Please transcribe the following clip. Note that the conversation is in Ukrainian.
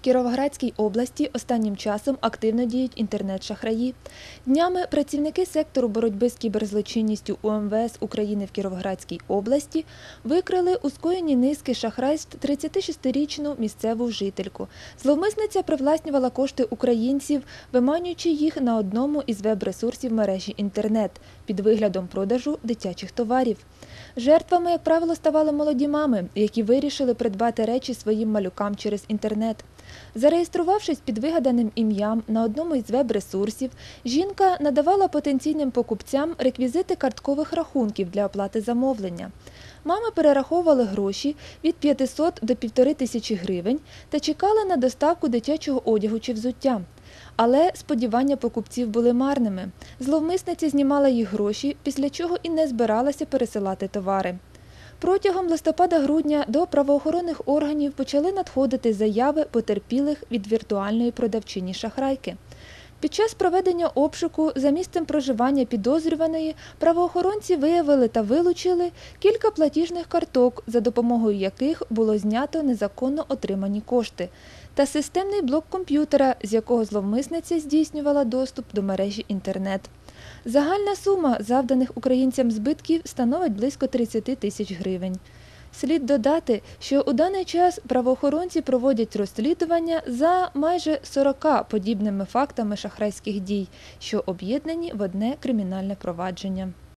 Кіровоградській області останнім часом активно діють інтернет-шахраї. Днями працівники сектору боротьби з кіберзлочинністю УМВС України в Кіровоградській області викрили у скоєнні низки шахрайств 36-річну місцеву жительку. Зловмисниця привласнювала кошти українців, виманюючи їх на одному із веб-ресурсів мережі інтернет під виглядом продажу дитячих товарів. Жертвами, як правило, ставали молоді мами, які вирішили придбати речі своїм малюкам через інтернет. Зареєструвавшись під вигаданим ім'ям на одному із веб-ресурсів, жінка надавала потенційним покупцям реквізити карткових рахунків для оплати замовлення. Мами перераховували гроші від 500 до 1500 гривень та чекали на доставку дитячого одягу чи взуття. Але сподівання покупців були марними. Зловмисниця знімала їх гроші, після чого і не збиралася пересилати товари. Протягом листопада-грудня до правоохоронних органів почали надходити заяви потерпілих від віртуальної продавчині шахрайки. Під час проведення обшуку за місцем проживання підозрюваної правоохоронці виявили та вилучили кілька платіжних карток, за допомогою яких було знято незаконно отримані кошти, та системний блок комп'ютера, з якого зловмисниця здійснювала доступ до мережі інтернет. Загальна сума завданих українцям збитків становить близько 30 тисяч гривень. Слід додати, що у даний час правоохоронці проводять розслідування за майже 40 подібними фактами шахрайських дій, що об'єднані в одне кримінальне провадження.